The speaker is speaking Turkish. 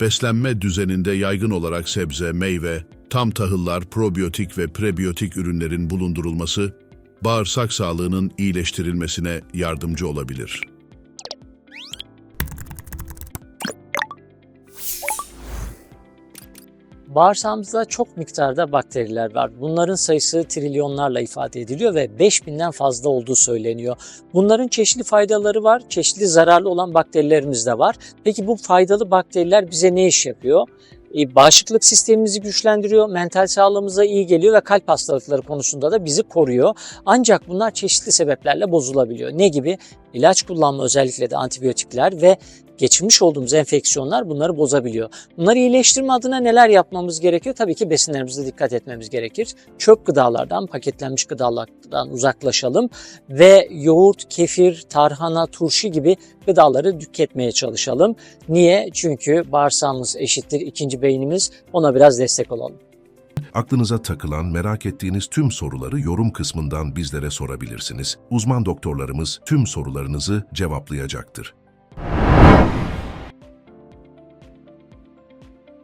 Beslenme düzeninde yaygın olarak sebze, meyve, tam tahıllar, probiyotik ve prebiyotik ürünlerin bulundurulması, bağırsak sağlığının iyileştirilmesine yardımcı olabilir. Bağırsağımızda çok miktarda bakteriler var. Bunların sayısı trilyonlarla ifade ediliyor ve 5000'den fazla olduğu söyleniyor. Bunların çeşitli faydaları var, çeşitli zararlı olan bakterilerimiz de var. Peki bu faydalı bakteriler bize ne iş yapıyor? E, Bağışıklık sistemimizi güçlendiriyor, mental sağlığımıza iyi geliyor ve kalp hastalıkları konusunda da bizi koruyor. Ancak bunlar çeşitli sebeplerle bozulabiliyor. Ne gibi? İlaç kullanma özellikle de antibiyotikler ve geçirmiş olduğumuz enfeksiyonlar bunları bozabiliyor. Bunları iyileştirme adına neler yapmamız gerekiyor? Tabii ki besinlerimize dikkat etmemiz gerekir. Çöp gıdalardan, paketlenmiş gıdalardan uzaklaşalım ve yoğurt, kefir, tarhana, turşu gibi gıdaları tüketmeye çalışalım. Niye? Çünkü bağırsağımız eşittir ikinci beynimiz. Ona biraz destek olalım. Aklınıza takılan, merak ettiğiniz tüm soruları yorum kısmından bizlere sorabilirsiniz. Uzman doktorlarımız tüm sorularınızı cevaplayacaktır.